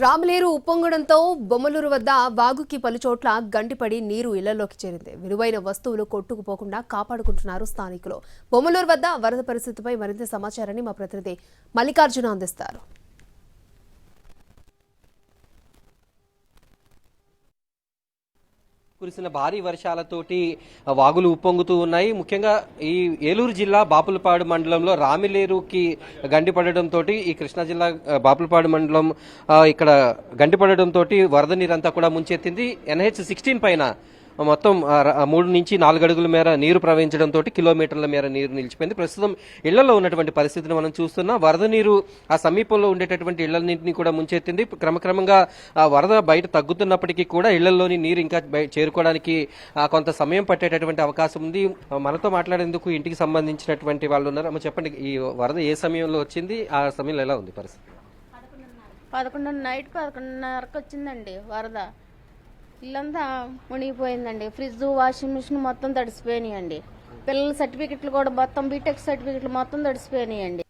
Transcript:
రామలేరు ఉప్పొంగడంతో బొమ్మలూరు వద్ద వాగుకి పలుచోట్ల గంటిపడి నీరు ఇళ్ళలోకి చేరింది. విలువైన వస్తువులు కొట్టుకుపోకుండా కాపాడుకుంటున్నారు స్థానికులు. బొమ్మలూరు వద్ద వరద పరిస్థితిపై మరింత సమాచారాన్ని మా ప్రతినిధి మల్లికార్జున అందిస్తారు. కురిసిన భారీ వర్షాలతోటి వాగులు ఉప్పొంగుతూ ఉన్నాయి. ముఖ్యంగా ఈ ఏలూరు జిల్లా బాపులపాడు మండలంలో రామిలేరుకి గండిపడడంతో ఈ కృష్ణా జిల్లా బాపులపాడు మండలం ఇక్కడ గండిపడడంతో వరద నీరంతా కూడా ముంచెత్తింది. ఎన్హెచ్ సిక్స్టీన్ పైన మొత్తం మూడు నుంచి నాలుగు అడుగుల మేర నీరు ప్రవహించడంతో కిలోమీటర్ల మేర నీరు నిలిచిపోయింది. ప్రస్తుతం ఇళ్ళలో ఉన్నటువంటి పరిస్థితిని మనం చూస్తున్నాం వరద నీరు ఆ సమీపంలో ఉండేటటువంటి ఇళ్ళన్నింటినీ కూడా ముంచెత్తింది. క్రమక్రమంగా ఆ వరద బయట తగ్గుతున్నప్పటికీ కూడా ఇళ్ళలోని నీరు ఇంకా బయ- చేరుకోవడానికి కొంత సమయం పట్టేటటువంటి అవకాశం ఉంది. మనతో మాట్లాడేందుకు ఇంటికి సంబంధించినటువంటి వాళ్ళు ఉన్నారు. అమ్మ చెప్పండి ఈ వరద ఏ సమయంలో వచ్చింది? ఆ సమయంలో ఎలా ఉంది పరిస్థితి? పదకొండు నైట్ పదకొండున్నరకు వచ్చిందండి వరద. ఇల్లంతా మునిగిపోయిందండి. ఫ్రిడ్జ్ వాషింగ్ మిషన్ మొత్తం తడిసిపోయినాయండి. పిల్లల సర్టిఫికెట్లు కూడా మొత్తం బీటెక్ సర్టిఫికెట్లు మొత్తం తడిసిపోయినాయండి.